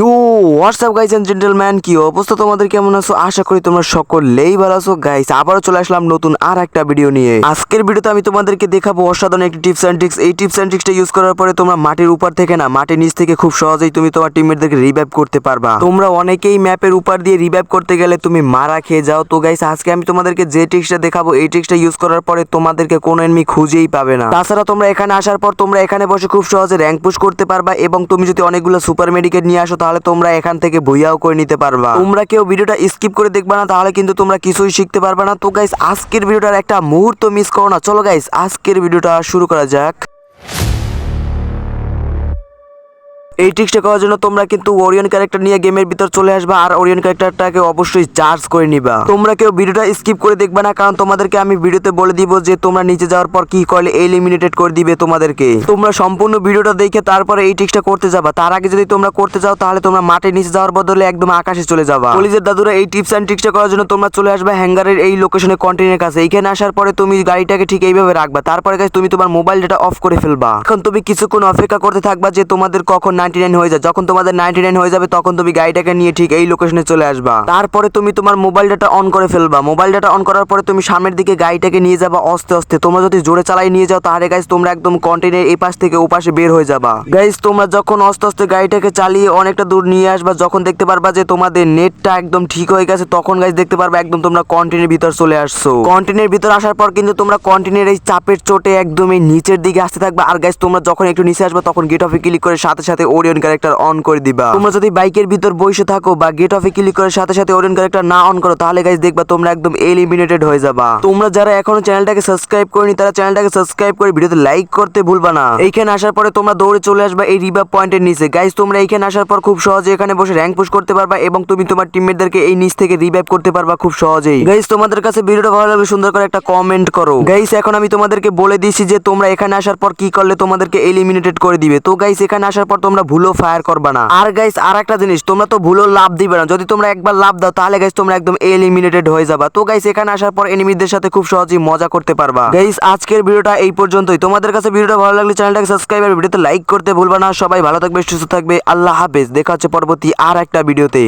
You what's up guys and gentleman কি অবস্থা তোমাদের? কেমন আছো? আশা করি তোমরা সকলেই ভালো আছো। গাইস আবারও চলে আসলাম নতুন আর একটা ভিডিও নিয়ে। আজকের ভিডিওতে আমি তোমাদেরকে দেখাবো অসাধারণ একটি টিপস অ্যান্ড ট্রিক্স এই টিপস অ্যান্ড ট্রিক্সটা ইউজ করার পরে তোমরা মাটির উপর থেকে না, মাটির নিচ থেকে খুব সহজেই তুমি তোমার টিমমেটদেরকে রিভাইভ করতে পারবা। তোমরা অনেকেই ম্যাপের উপর দিয়ে রিভাইভ করতে গেলে তুমি মারা খেয়ে যাও। তো গাইস আজকে আমি তোমাদেরকে যে ট্রিক্সটা দেখাবো, এই ট্রিক্সটা ইউজ করার পরে তোমাদেরকে কোনো এনিমি খুঁজেই পাবে না। তাছাড়া তোমরা এখানে আসার পর তোমরা এখানে বসে খুব সহজে র্যাঙ্ক পুশ করতে পারবা এবং তুমি যদি অনেকগুলো সুপার মেডিকেট নিয়ে আসো তাহলে তোমরা এখান থেকে বইয়াও করে নিতে পারবা। তোমরা কেউ ভিডিওটা স্কিপ করে দেখবা না, তাহলে কিন্তু তোমরা কিছুই শিখতে পারবে না। তো গাইস আজকের ভিডিওটার একটা মুহূর্ত মিস করো না। চলো গাইস আজকের ভিডিওটা শুরু করা যাক। এই ট্রিক্সটা করার জন্য তোমরা কিন্তু ওরিয়ন ক্যারেক্টার নিয়ে গেমের ভিতর চলে আসবা আর ওরিয়ন ক্যারেক্টারটাকে অবশ্যই চার্জ করে নিবা। তোমরা কেউ ভিডিওটা স্কিপ করে দেখবে না, কারণ তোমাদেরকে আমি ভিডিওতে বলে দিব যে তোমরা নিচে যাওয়ার পর কি করলে এলিমিনেটেড করে দিবে তোমাদেরকে। তোমরা সম্পূর্ণ ভিডিওটা দেখে তারপরে এই ট্রিক্সটা করতে যাবা। তার আগে যদি তোমরা করতে যাও, তাহলে তোমরা মাঠে নিচে যাওয়ার বদলে একদম আকাশে চলে যাবা। কলিজের দাদুরা এই টিপস অ্যান্ড ট্রিক্সটা করার জন্য তোমরা চলে আসবে হ্যাঙ্গারের এই লোকেশনে কন্টেনের কাছে। এখানে আসার পরে তুমি গাড়িটাকে ঠিক এইভাবে রাখবা। তারপরে তুমি তোমার মোবাইল ডেটা অফ করে ফেলবা। এখন তুমি কিছুক্ষণ অপেক্ষা করতে থাকবা যে তোমাদের কখন নাইনটি নাইন হয়ে যায়। যখন তোমাদের নাইনটি নাইন হয়ে যাবে, তখন তুমি গাড়িটাকে নিয়ে ঠিক এই লোকেশনে চলে আসবা। তারপরে তুমি তোমার মোবাইল ডাটা অন করে ফেলবা। মোবাইল ডাটা অন করার পরে তুমি সামনের দিকে গাড়িটাকে নিয়ে যাবা আস্তে আস্তে। তোমরা যদি জোরে চালাই নিয়ে যাও, তাহলে গাইস তোমরা একদম কন্টেনের এই পাশ থেকে ও পাশে বের হয়ে যাবা। গাইস তোমরা যখন আস্তে আস্তে গাড়িটাকে চালিয়ে অনেকটা দূর নিয়ে আসবা, যখন দেখতে পারবা যে তোমাদের নেটটা একদম ঠিক হয়ে গেছে, তখন গাইস দেখতে পারবা একদম তোমরা কন্টেনের ভিতর চলে আসছো। কন্টেনের ভিতর আসার পর কিন্তু তোমরা কন্টেনের এই চাপের চোটে একদম নিচের দিকে আসতে থাকবা। আর গাইস তোমরা যখন একটু নিচে আসবে, তখন গেট অফে ক্লিক করে সাথে সাথে ওরিয়ন ক্যারেক্টার অন করে দিবা। তোমরা যদি বাইকের ভিতর বসে থাকো বা গেট অফে ক্লিক করে সাথে সাথে ওরিয়ন ক্যারেক্টার না অন করো, তাহলে গাইস দেখবা তোমরা একদম এলিমিনেটেড হয়ে যাবা। তোমরা যারা এখনও চ্যানেলটাকে সাবস্ক্রাইব করনি, তারা চ্যানেলটাকে সাবস্ক্রাইব করে ভিডিওতে লাইক করতে ভুলবা না। এইখানে আসার পরে তোমরা দৌড়ে চলে আসবা এই রিভাব পয়েন্টের নিচে। গাইস তোমরা এইখানে আসার পর খুব সহজে এখানে বসে র্যাঙ্ক পুশ করতে পারবা এবং তুমি তোমার টিমমেটদেরকে এই নিচ থেকে রিভাইভ করতে পারবা খুব সহজেই। গাইস তোমাদের কাছে ভিডিওটা ভালো লাগলে সুন্দর করে একটা কমেন্ট করো। গাইস এখন আমি তোমাদেরকে বলে দিয়েছি যে তোমরা এখানে আসার পর কি করলে তোমাদেরকে এলিমিনেটেড করে দিবে। তো গাইস এখানে আসার পর তোমরা ভুলো ফায়ার করবে না। আর গাইস আর একটা জিনিস, তোমরা তো ভুলো লাভ দিবে না। যদি তোমরা একবার লাভ দাও, তাহলে গাইস তোমরা একদম এলিমিনেটেড হয়ে যাবা। তো গাইস এখানে আসার পর এনিমিদের সাথে খুব সহজেই মজা করতে পারবা। গাইস আজকের ভিডিওটা এই পর্যন্তই। তোমাদের কাছে ভিডিওটা ভালো লাগলে চ্যানেলটাকে সাবস্ক্রাইব আর ভিডিওতে লাইক করতে ভুলবা না। সবাই ভালো থাকবে, সুস্থ থাকবে। আল্লাহ হাফেজ। দেখা হচ্ছে পরবর্তী আর একটা ভিডিওতে।